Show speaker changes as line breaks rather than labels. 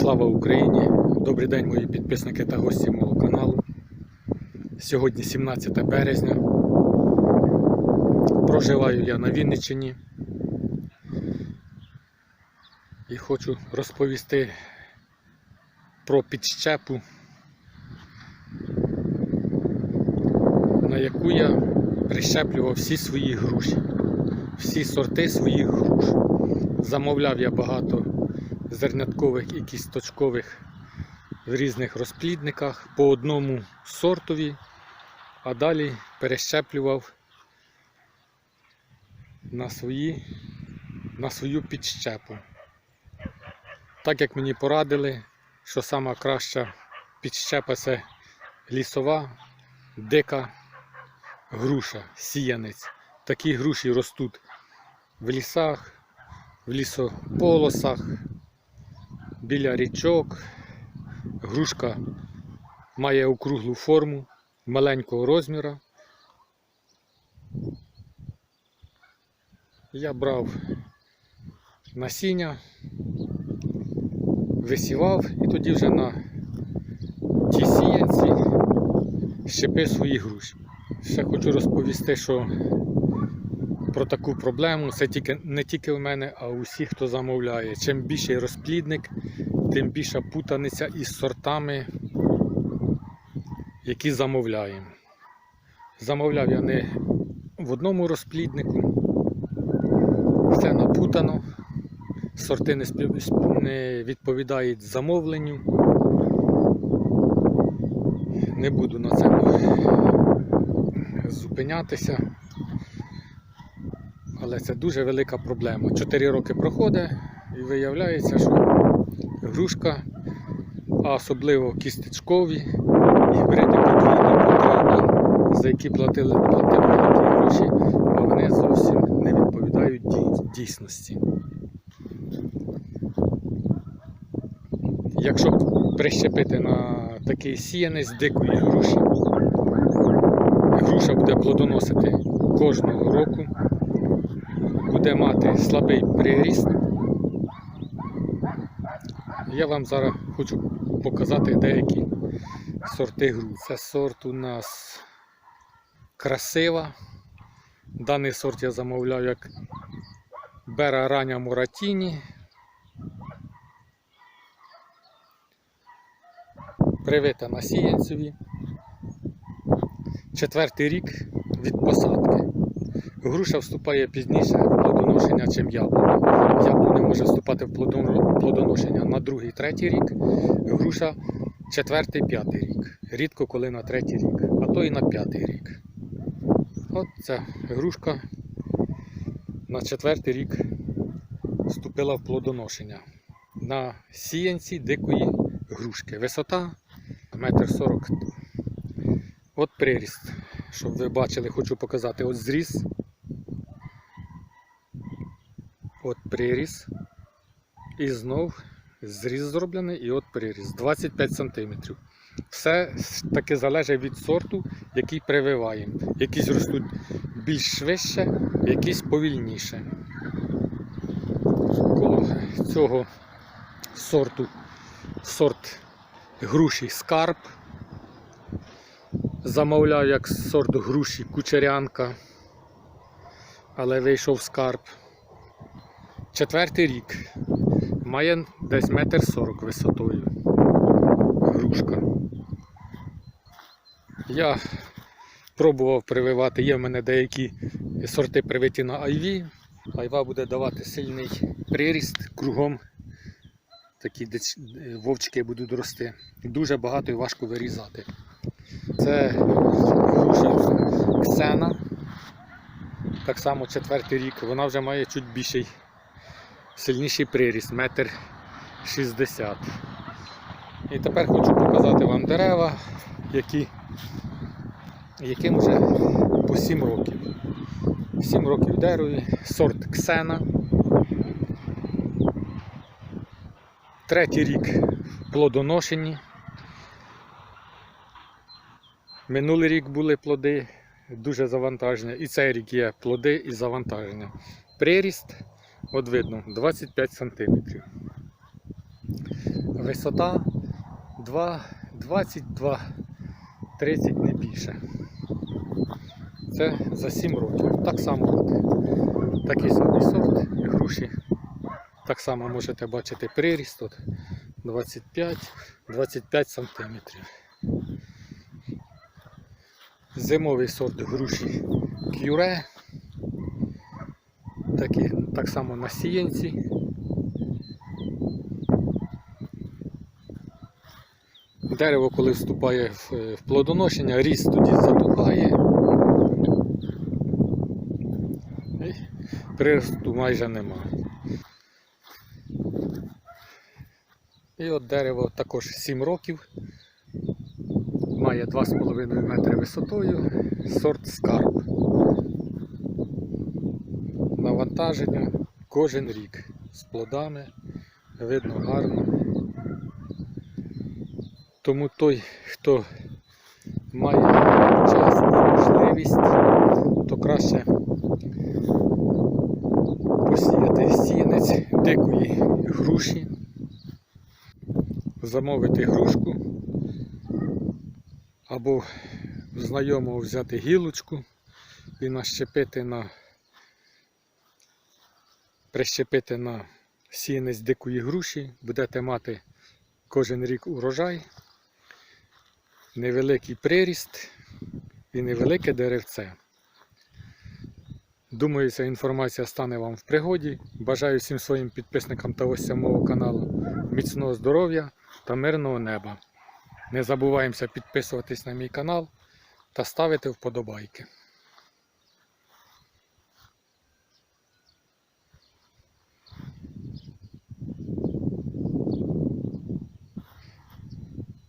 Слава Україні! Добрий день, мої підписники та гості мого каналу. Сьогодні 17 березня. Проживаю я на Вінниччині і хочу розповісти про підщепу, на яку я прищеплював всі свої груші, всі сорти своїх груш. Замовляв я багато зерняткових і кісточкових в різних розплідниках по одному сортові, а далі перещеплював на, свої, на свою підщепу. Так як мені порадили, що сама краща підщепа це лісова, дика груша, сіянець. Такі груші ростуть в лісах, в лісополосах, біля річок. Грушка має округлу форму, маленького розміру. Я брав насіння, висівав і тоді вже на ті сіянці щепив свої груші. Ще хочу розповісти, що про таку проблему це тільки, не тільки в мене, а у всіх, хто замовляє. Чим більший розплідник, тим більша путаниця із сортами, які замовляємо. Замовляв я не в одному розпліднику, все напутано, сорти не, спів... не відповідають замовленню. Не буду на цьому зупинятися. Але це дуже велика проблема. Чотири роки проходить і виявляється, що грушка, а особливо кістечкові, гібриди подвійні потравні, за які платили, платили великі гроші, а вони зовсім не відповідають дійсності. Якщо прищепити на такий сіянець дикої груші, груша буде плодоносити кожного року буде мати слабий приріст. Я вам зараз хочу показати деякі сорти гру. Це сорт у нас красива. Даний сорт я замовляв як Бера Раня Муратіні. Привита на сіянцеві. Четвертий рік від посадки. Груша вступає пізніше в плодоношення, чим яблуня. Яблуня може вступати в плодоношення на другий, третій рік. Груша четвертий, п'ятий рік. Рідко коли на третій рік, а то і на п'ятий рік. От ця грушка на четвертий рік вступила в плодоношення. На сіянці дикої грушки. Висота 1,40 м. От приріст. Щоб ви бачили, хочу показати. От зріз. От приріс. І знов зріз зроблений і от приріс. 25 см. Все таки залежить від сорту, який прививаємо. Якісь ростуть більш швидше, якісь повільніше. Коло цього сорту сорт груші скарб. Замовляв як сорт груші кучерянка, але вийшов скарб. Четвертий рік. Має десь метр сорок висотою. Грушка. Я пробував прививати, є в мене деякі сорти привиті на айві. Айва буде давати сильний приріст кругом. Такі деч- вовчки будуть рости. Дуже багато і важко вирізати. Це груша Ксена. Так само четвертий рік. Вона вже має чуть більший, сильніший приріст, метр шістдесят. І тепер хочу показати вам дерева, які, яким вже по 7 років. 7 років дереві, сорт Ксена. Третій рік плодоношені. Минулий рік були плоди, дуже завантаження. І цей рік є плоди і завантаження. Приріст, от видно, 25 см. висота 22, 30 не більше. Це за 7 років. Так само такий самий сорт груші. Так само можете бачити приріст тут 25, 25 сантиметрів. Зимовий сорт груші кюре. Такі, так само на сіянці. Дерево, коли вступає в, плодоношення, ріст тоді затухає. І приросту майже нема. І от дерево також 7 років. Має 2,5 метри висотою, сорт скарб. Навантаження кожен рік з плодами, видно гарно. Тому той, хто має час і можливість, то краще посіяти сінець дикої груші, замовити грушку або знайомого взяти гілочку і нащепити на прищепити на сінець дикої груші, будете мати кожен рік урожай, невеликий приріст і невелике деревце. Думаю, ця інформація стане вам в пригоді. Бажаю всім своїм підписникам та гостям мого каналу міцного здоров'я та мирного неба. Не забуваємося підписуватись на мій канал та ставити вподобайки.